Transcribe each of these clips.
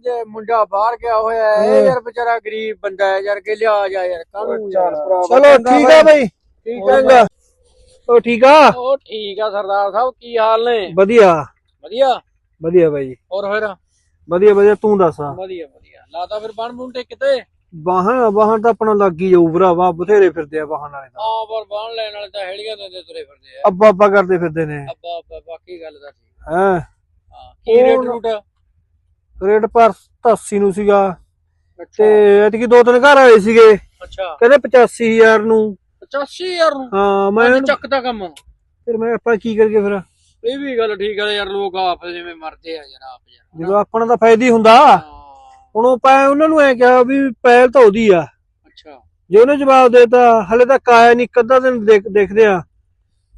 ਜੇ ਮੁੰਡਾ ਬਾਹਰ ਗਿਆ ਹੋਇਆ ਹੈ ਇਹ ਯਾਰ ਵਿਚਾਰਾ ਗਰੀਬ ਬੰਦਾ ਹੈ ਯਾਰ ਕਿ ਲਿਆ ਜਾ ਯਾਰ ਕਾਹਨੂੰ ਯਾਰ ਚਲੋ ਠੀਕ ਆ ਬਈ। ਠੀਕ ਚੰਗਾ ਉਹ ਠੀਕ ਆ? ਉਹ ਠੀਕ ਆ ਸਰਦਾਰ ਸਾਹਿਬ ਕੀ ਹਾਲ ਨੇ? ਵਧੀਆ। ਵਧੀਆ? ਵਧੀਆ ਬਾਈ। ਹੋਰ ਫਿਰ? ਵਧੀਆ ਵਧੀਆ ਤੂੰ ਦੱਸ। ਵਧੀਆ ਵਧੀਆ। ਲਾਤਾ ਫਿਰ ਬਣ ਬੁਣ ਤੇ ਕਿਤੇ? ਵਾਹਨ ਵਾਹਨ ਤਾਂ ਆਪਣਾ ਲੱਗ ਹੀ ਜਾਊ ਭਰਾਵਾ ਬਥੇਰੇ ਫਿਰਦੇ ਆ ਵਾਹਨ ਵਾਲੇ ਤਾਂ। ਆ ਪਰ ਬਣ ਲੈਣ ਵਾਲੇ ਤਾਂ ਹੈਲੀਆਂ ਦੇ ਤੁਰੇ ਫਿਰਦੇ ਆ। ਅੱਬਾ ਅੱਬਾ ਕਰਦੇ ਫਿਰਦੇ ਨੇ। ਅੱਬਾ ਅੱਬਾ ਬਾਕੀ ਗੱਲ ਤਾਂ ਠੀਕ ਹੈ? ਹਾਂ ਕੀ ਰੇਟ ਰੂਟ ਰੇਟ ਪਰ 80 ਨੂੰ ਸੀਗਾ। ਤੇ ਐਤਕੀ ਦੋ ਤਿੰਨ ਘਰ ਆਏ ਸੀਗੇ। ਅੱਛਾ। ਕਹਿੰਦੇ 85000 ਨੂੰ। 85 ਯਾਰ ਨੂੰ? ਹਾਂ ਮੈਂ ਚੱਕਦਾ ਕੰਮ। ਫਿਰ ਮੈਂ ਆਪਾਂ ਕੀ ਕਰਕੇ ਫਿਰ? ਇਹ ਵੀ ਗੱਲ ਠੀਕ ਹੈ ਯਾਰ ਲੋਕ ਆਪ ਜਿਵੇਂ ਮਰਦੇ ਆ ਯਾਰ ਆਪ ਯਾਰ। ਜਦੋਂ ਆਪਣਾ ਤਾਂ ਫਾਇਦਾ ਹੀ ਹੁੰਦਾ। ਹੁਣ ਉਹ ਪੈ ਉਹਨਾਂ ਨੂੰ ਐ ਕਿਹਾ ਵੀ ਪਹਿਲ ਤਾਂ ਉਹਦੀ ਆ। ਅੱਛਾ। ਜੇ ਉਹਨੇ ਜਵਾਬ ਦੇਤਾ ਹਲੇ ਤੱਕ ਆਇਆ ਨਹੀਂ ਕੱਦਾ ਦਿਨ ਦੇਖ ਦੇਖਦੇ ਆ।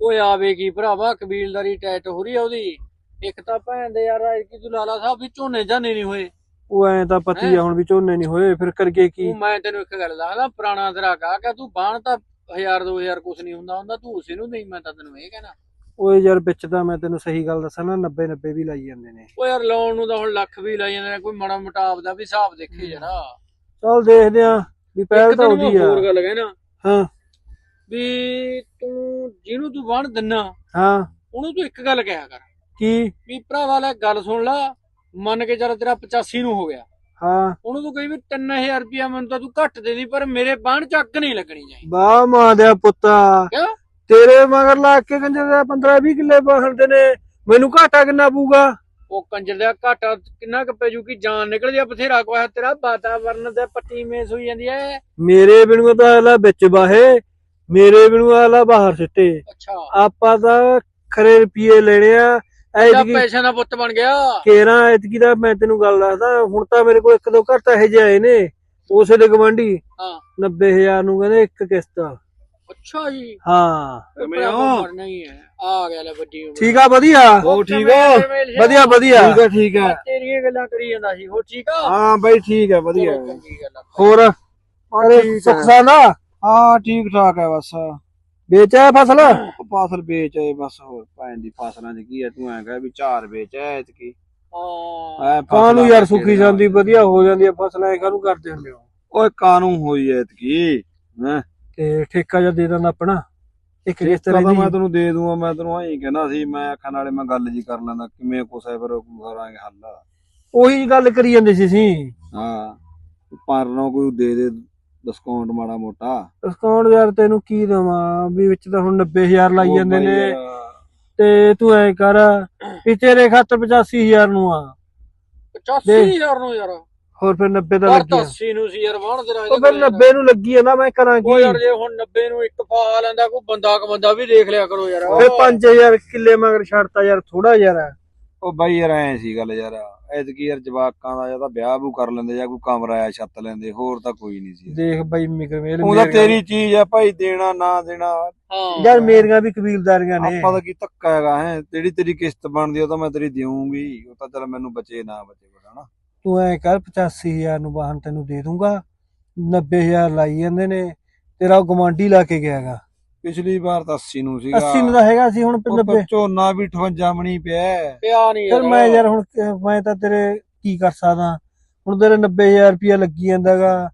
ਓਏ ਆਵੇ ਕੀ ਭਰਾਵਾ ਕਬੀਲਦਾਰੀ ਟੈਟ ਹੋ ਰਹੀ ਆ ਉਹਦੀ। ਇੱਕ ਤਾਂ ਭੈਣ ਦੇ ਯਾਰ ਕਿ ਤੂੰ ਲਾਲਾ ਸਾਹਿਬ ਵੀ ਝੋਨੇ ਜਾਣੇ ਨਹੀਂ ਹੋਏ। ਉਹ ਐ ਤਾਂ ਪਤੀ ਆ ਹੁਣ ਵੀ ਝੋਨੇ ਨਹੀਂ ਹੋਏ ਫਿਰ ਕਰਕੇ ਕੀ? ਤੂੰ ਮੈਂ ਤੈਨੂੰ ਇੱਕ ਗੱਲ ਦੱਸਦਾ ਪੁਰਾਣਾ ਤੇਰਾ ਕਹਾ ਕਿ ਤੂੰ ਬਾਣ ਤਾਂ 1000 2000 ਕੁਛ ਨਹੀਂ ਹੁੰਦਾ ਹੁੰਦਾ ਤੂੰ ਉਸੇ ਨੂੰ ਨਹੀਂ ਮੈਂ ਤਾਂ ਤੈਨੂੰ ਇਹ ਕਹਿਣਾ। ਓਏ ਯਾਰ ਵਿੱਚ ਤਾਂ ਮੈਂ ਤੈਨੂੰ ਸਹੀ ਗੱਲ ਦੱਸਾਂ ਨਾ 90 90 ਵੀ ਲਾਈ ਜਾਂਦੇ ਨੇ। ਓ ਯਾਰ ਲੋਨ ਨੂੰ ਤਾਂ ਹੁਣ ਲੱਖ ਵੀ ਲਾਈ ਜਾਂਦੇ ਨੇ ਕੋਈ ਮਾੜਾ ਮੋਟਾ ਆਪਦਾ ਵੀ ਹਿਸਾਬ ਦੇਖੇ ਜਰਾ। ਚਲ ਦੇਖਦੇ ਆ ਵੀ ਪਹਿਲ ਇੱਕ ਤਾਂ ਤੈਨੂੰ ਉਹਦੀ ਮੈਂ ਆ। ਹੋਰ ਗੱਲ ਕਹਿਣਾ। ਹਾਂ। ਵੀ ਤੂੰ ਜਿਹਨੂੰ ਤੂੰ ਬਾਣ ਦਿੰਨਾ ਹਾਂ। ਉਹਨੂੰ ਤੂੰ ਇੱਕ ਗੱਲ ਕਿਹਾ ਕਰ। ਕੀ? ਵੀ ਭਰਾਵਾ ਲੈ ਗੱਲ ਸੁਣ ਲਾ। ਮੰਨ ਕੇ ਚੱਲ ਤੇਰਾ 85 ਨੂੰ ਹੋ ਗਿਆ। ਹਾਂ। ਉਹਨੂੰ ਤੂੰ ਕਹੀ ਵੀ 3000 ਰੁਪਇਆ ਮੈਨੂੰ ਤਾਂ ਤੂੰ ਘੱਟ ਦੇ ਦੀ ਪਰ ਮੇਰੇ ਬਾਣ ਚੱਕ ਨਹੀਂ ਲੱਗਣੀ ਚਾਹੀਦੀ। ਬਾ ਮਾਂ ਦਿਆ ਪੁੱਤਾ। ਕਿਉਂ? ਤੇਰੇ ਮਗਰ ਲਾ ਕੇ ਕੰਜਰ ਦਾ 15 20 ਕਿੱਲੇ ਬਾਹਰਦੇ ਨੇ। ਮੈਨੂੰ ਘਾਟਾ ਕਿੰਨਾ ਪਊਗਾ? ਉਹ ਕੰਜਰ ਦਾ ਘਾਟਾ ਕਿੰਨਾ ਕੁ ਪੈ ਜੂ ਕਿ ਜਾਨ ਨਿਕਲਦੀ ਆ ਬਥੇਰਾ ਕੋਇਆ ਤੇਰਾ ਵਾਤਾਵਰਨ ਤੇ ਪੱਟੀ ਮੇਸ ਹੋਈ ਜਾਂਦੀ ਐ। ਮੇਰੇ ਬਿਨੂ ਤਾਂ ਆਲਾ ਵਿੱਚ ਬਾਹੇ ਮੇਰੇ ਬਿਨੂ ਆਲਾ ਬਾਹਰ ਸਿੱਟੇ। ਅੱਛਾ। ਆਪਾਂ ਤਾਂ ਖਰੇ ਰੁਪਏ ਲੈਣੇ ਆ। ਜਾਂ ਐਤਕੀ ਪੈਸਿਆਂ ਦਾ ਪੁੱਤ ਬਣ ਗਿਆ। ਕੇਰਾ ਐਤਕੀ ਦਾ ਮੈਂ ਤੈਨੂੰ ਗੱਲ ਦੱਸਦਾ ਹੁਣ ਤਾਂ ਮੇਰੇ ਕੋਲ ਇੱਕ ਦੋ ਘੱਟ ਇਹੋ ਜਿਹੇ ਆਏ ਨੇ ਉਸੇ ਦੇ ਗਵੰਡੀ ਹਾਂ। 90000 ਨੂੰ ਕਹਿੰਦੇ ਇੱਕ ਕਿਸ਼ਤ। ਅੱਛਾ ਜੀ। ਹਾਂ। ਕਿਵੇਂ ਆ ਨਹੀਂ ਹੈ ਆ ਗਿਆ ਲੈ ਵੱਡੀ ਉਮਰ। ਠੀਕ ਆ ਵਧੀਆ? ਉਹ ਠੀਕ ਆ? ਵਧੀਆ ਵਧੀਆ। ਠੀਕ ਹੈ ਠੀਕ ਹੈ ਤੇਰੀਆਂ ਗੱਲਾਂ ਕਰੀ ਜਾਂਦਾ ਸੀ। ਹੋ ਠੀਕ ਆ? ਹਾਂ ਬਾਈ ਠੀਕ ਹੈ ਵਧੀਆ। ਆ। ਹੋਰ? ਅਰੇ ਸੁੱਖ ਹੈ। ਸਾਨਾ ਹਾਂ ਠੀਕ ਠਾਕ ਹੈ ਬਸ। ਵੇਚਿਆ ਫਸਲ? ਫਸਲ ਵੇਚ ਆਏ ਬਸ ਹੋਰ ਭੈਣ ਦੀ ਫਸਲਾਂ 'ਚ ਕੀ ਹੈ ਤੂੰ ਐਂ ਕਹੇ ਵੀ ਚਾਰ ਵੇਚ ਐ ਇਤਕੀ ਹਾਂ। ਐ ਕਾਹਨੂੰ ਯਾਰ ਸੁੱਕੀ ਜਾਂਦੀ ਵਧੀਆ ਹੋ ਜਾਂਦੀ ਆ ਫਸਲਾਂ ਇਹ ਕਾਹਨੂੰ ਕਰਦੇ ਹੁੰਦੇ ਹੋ? ਓਏ ਕਾਨੂੰ ਹੋਈ ਐ ਇਤਕੀ ਹੈਂ? ਤੇ ਠੇਕਾ ਜਾਂ ਦੇ ਦਿੰਦਾ ਆਪਣਾ ਇੱਕ ਇਸ ਰਿਸ਼ਤੇ ਤਰ੍ਹਾਂ ਦੀ ਮੈਂ ਤੈਨੂੰ ਦੇ ਦੂੰਗਾ ਮੈਂ ਤੈਨੂੰ ਐਂ ਕਹਿਣਾ ਸੀ ਮੈਂ ਆਖਣ ਨਾਲੇ ਮੈਂ ਗੱਲ ਜੀ ਕਰ ਲੈਂਦਾ ਕਿਵੇਂ ਹੈ ਫਿਰ ਕਰਾਂਗੇ ਹੱਲ। ਉਹੀ ਗੱਲ ਕਰੀ ਜਾਂਦੇ ਸੀ ਸੀ ਹਾਂ ਪਰਨੋਂ ਕੋਈ ਦੇ ਦੇ ਡਿਸਕਾਊਂਟ ਮਾੜਾ ਮੋਟਾ। ਡਿਸਕਾਊਂਟ ਯਾਰ ਤੈਨੂੰ ਕੀ ਦਵਾਂ? ਵੀ ਵਿੱਚ ਤਾਂ ਹੁਣ 90000 ਲਾਈ ਜਾਂਦੇ ਨੇ। ਤੇ ਤੂੰ ਐ ਕਰ ਵੀ ਤੇਰੇ ਖਾਤਰ 85000 ਨੂੰ ਆ। 85000 ਨੂੰ ਯਾਰ। ਹੋਰ ਫਿਰ 90 ਦਾ ਲੱਗਿਆ 80 ਨੂੰ ਸੀ ਯਾਰ ਬਾਣ ਤੇਰਾ ਉਹ ਫਿਰ 90 ਨੂੰ ਲੱਗੀ ਜਾਂਦਾ ਮੈਂ ਕਰਾਂ ਉਹ ਕੀ? ਯਾਰ ਜੇ ਹੁਣ 90 ਨੂੰ ਇੱਕ ਪਾ ਲੈਂਦਾ ਕੋਈ ਬੰਦਾ ਕ ਬੰਦਾ ਵੀ ਦੇਖ ਲਿਆ ਕਰੋ ਯਾਰ। ਫਿਰ 5000 ਕਿੱਲੇ ਮਗਰ ਛੱਡਤਾ ਯਾਰ ਥੋੜਾ ਯਾਰ ਉਹ ਬਾਈ ਯਾਰ ਐ ਸੀ ਗੱਲ ਯਾਰ ਐਤਕੀ ਯਾਰ ਜਵਾਕਾਂ ਦਾ ਜਾਂ ਤਾਂ ਵਿਆਹ ਵੂ ਕਰ ਲੈਂਦੇ ਜਾਂ ਕੋਈ ਕਮਰਾ ਆ ਛੱਤ ਲੈਂਦੇ ਹੋਰ ਤਾਂ ਕੋਈ ਨਹੀਂ ਸੀ। ਦੇਖ ਬਾਈ ਮਿਕਰਮੇਲ ਉਹਦਾ ਤੇਰੀ ਚੀਜ਼ ਆ ਭਾਈ ਦੇਣਾ ਨਾ ਦੇਣਾ। ਹਾਂ। ਯਾਰ ਮੇਰੀਆਂ ਵੀ ਕਬੀਲਦਾਰੀਆਂ ਨੇ। ਆਪਾਂ ਦਾ ਕੀ ਧੱਕਾ ਹੈਗਾ ਹੈ? ਜਿਹੜੀ ਤੇਰੀ ਕਿਸ਼ਤ ਬਣਦੀ ਉਹ ਤਾਂ ਮੈਂ ਤੇਰੀ ਦੇਵਾਂਗੀ ਉਹ ਤਾਂ ਚੱਲ ਮੈਨੂੰ ਬਚੇ ਨਾ ਬਚੇ ਬੜਾ ਨਾ ਤੂੰ ਐ ਕਰ 85000 ਨੂੰ ਵਾਹਨ ਤੈਨੂੰ ਦੇ ਦੂੰਗਾ। 90000 ਲਾਈ ਜਾਂਦੇ ਨੇ। ਤੇਰਾ ਉਹ ਗਵਾਂਢੀ ਲਾ ਕੇ ਗਿਆਗਾ ਪਿਛਲੀ ਵਾਰ ਤਾਂ 80 ਨੂੰ ਸੀਗਾ। 80 ਨੂੰ ਤਾਂ ਹੈਗਾ ਸੀ ਹੁਣ ਉਹ 90 ਪਰ ਝੋਨਾ ਵੀ 58 ਮਣੀ ਪਿਆ ਹੈ। ਪਿਆ ਨਹੀਂ ਫਿਰ ਮੈਂ ਯਾਰ ਹੁਣ ਕ- ਮੈਂ ਤਾਂ ਤੇਰੇ ਕੀ ਕਰ ਸਕਦਾ? ਹੁਣ ਤੇਰੇ 90000 ਰੁਪਇਆ ਲੱਗੀ ਜਾਂਦਾਗਾ।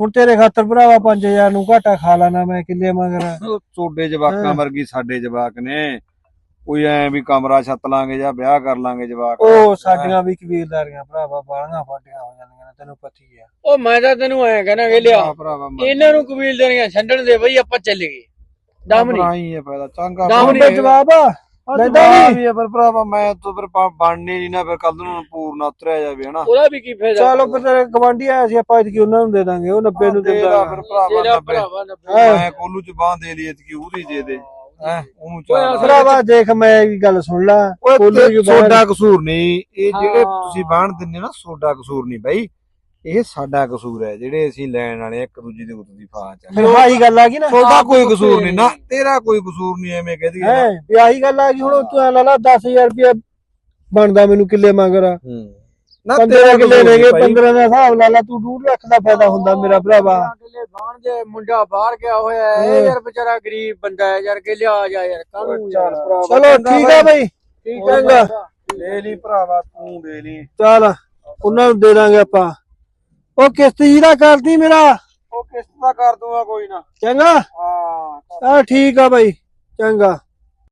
ਹੁਣ ਤੇਰੇ ਖਾਤਰ ਭਰਾਵਾ 5000 ਨੂੰ ਘਾਟਾ ਖਾ ਲਾਣਾ ਮੈਂ ਕਿੱਲੇ ਮਗਰ। ਉਹ ਤੁਹਾਡੇ ਜਵਾਕਾਂ ਹਾਂ। ਵਰਗੀ ਸਾਡੇ ਜਵਾਕ ਨੇ। ਕੋਈ ਐ ਵੀ ਕਮਰਾ ਛੱਤ ਲਾਂਗੇ ਜਾਂ ਵਿਆਹ ਕਰ ਲਾਂਗੇ ਜਵਾਕ। ਉਹ ਸਾਡੀਆਂ ਵੀ ਕਬੀਲਦਾਰੀਆਂ ਭਰਾਵਾ ਬਾਲੀਆਂ ਫਾਟੀਆਂ ਹੋ ਜਾਂਦੀਆਂ ਨੇ ਤੈਨੂੰ ਪਤੀ ਆ। ਉਹ ਮੈਂ ਤਾਂ ਤੈਨੂੰ ਐ ਕਹਿਣਾ ਕਿ ਲਿਆ। ਭਰਾ ਭਰਾਵਾ ਮਰ ਇਹਨਾਂ ਨੂੰ ਕਬੀਲਦਾਰੀਆਂ ਛੱਡਣ ਦੇ ਬਈ ਆਪਾਂ ਚੱਲ ਨਹੀਂ ਹੀ ਫਾਇਦਾ ਚੰਗਾ। ਜਵਾਬ ਲੈਂਦਾ ਨੀ। ਵੀ ਹੈ ਪਰ ਭਰਾਵਾ ਮੈਂ ਤਾਂ ਫਿਰ ਬ- ਬਣਨੀ ਨਹੀਂ ਨਾ ਫਿਰ ਕੱਲ ਨੂੰ ਪੂਰਨਾ ਉਤਰਿਆ ਜਾਵੇ ਹਨਾ। ਉਹਦਾ ਵੀ ਕੀ ਫਾਇਦਾ? ਚਲੋ ਫਿਰ ਤੇਰੇ ਗਵਾਂਢੀ ਆਇਆ ਸੀ ਆਪਾਂ ਇਤਕੀ ਉਹਨਾਂ ਨੂੰ ਦੇ ਦਾਂਗੇ ਉਹ 90 ਨੂੰ ਦੇ ਦਿੰਦਾ ਦਾ ਫਿਰ ਭਰਾਵਾ ਜਿਹੜਾ ਨੱਬੇ। ਭਰਾਵਾ ਨੱਬੇ। ਮੈਂ ਕੋਲੂ ਚ ਬਾਹ ਦੇ ਲਈ ਇਤਕੀ ਉਹਦੀ ਦੇ ਦੇ। ਹੈ ਉਹਨੂੰ ਓਏ ਚਾਹ ਅਸਲ ਭਰਾਵਾ ਦੇਖ ਮੈਂ ਵੀ ਗੱਲ ਸੁਣ ਲਾ। ਕੋਲੂ ਸੋਡਾ ਕਸੂਰ ਨਹੀਂ। ਇਹ ਜਿਹੜੇ। ਤੁਸੀਂ ਬਾਣ ਦਿੰਦੇ ਨਾ ਸੋਡਾ ਕਸੂਰ ਨਹੀਂ ਬਾਈ। ਇਹ ਸਾਡਾ ਕਸੂਰ ਹੈ ਜਿਹੜੇ ਅਸੀਂ ਲੈਣ ਵਾਲੇ ਆ, ਇੱਕ ਦੂਜੇ ਦੇ ਉੱਤੇ ਦੀ ਫਾਚ ਆ ਫਿਰ ਆਹੀ ਗੱਲ ਆ ਗਈ ਨਾ। ਤੁਹਾਡਾ ਕੋਈ ਕਸੂਰ ਨਹੀਂ ਨਾ ਤੇਰਾ ਕੋਈ ਕਸੂਰ ਨਹੀਂ ਐਵੇਂ ਕਹਦੀ ਹੈ ਵੀ ਆਹੀ ਗੱਲ ਆ ਗਈ ਹੁਣ ਤੂੰ ਐਂ ਲਾ ਲਾ 10000 ਰੁਪਇਆ ਬਣਦਾ ਮੈਨੂੰ ਕਿੱਲੇ ਮਗਰ। ਨਾ 15 ਕਿੱਲੇ ਨੇਗੇ ਨੀ ਭਾਈ। 15 ਦਾ ਹਿਸਾਬ ਲਾ ਲਾ ਤੂੰ 2 ਲੱਖ ਦਾ ਫਾਇਦਾ ਹੁੰਦਾ ਮੇਰਾ ਭਰਾਵਾ। ਕਿੱਲੇ ਬਾਣ ਜੇ ਮੁੰਡਾ ਬਾਹਰ ਗਿਆ ਹੋਇਆ ਹੈ। ਇਹ ਯਾਰ ਵਿਚਾਰਾ ਗਰੀਬ ਬੰਦਾ ਹੈ ਯਾਰ ਕਿ ਲਿਆ ਜਾ ਯਾਰ ਕਾਹਨੂੰ ਯਾਰ? ਚਲੋ ਠੀਕ ਆ ਬਈ ਠੀਕ। ਭਰਾ। ਲੈ ਲਈ ਭਰਾਵਾ ਤੂੰ ਦੇ ਲਈ। ਚੱਲ ਉਹਨਾਂ ਨੂੰ ਦੇ ਦਾਂਗੇ ਆਪਾਂ। ਉਹ ਕਿਸ਼ਤ ਜੀ ਦਾ ਕਰਦੀ ਮੇਰਾ। ਉਹ ਕਿਸ਼ਤ ਦਾ ਕਰ ਦੂੰਗਾ ਕੋਈ ਨਾ। ਚੰਗਾ? ਹਾਂ ਆ ਠੀਕ ਆ ਬਾਈ ਚੰਗਾ।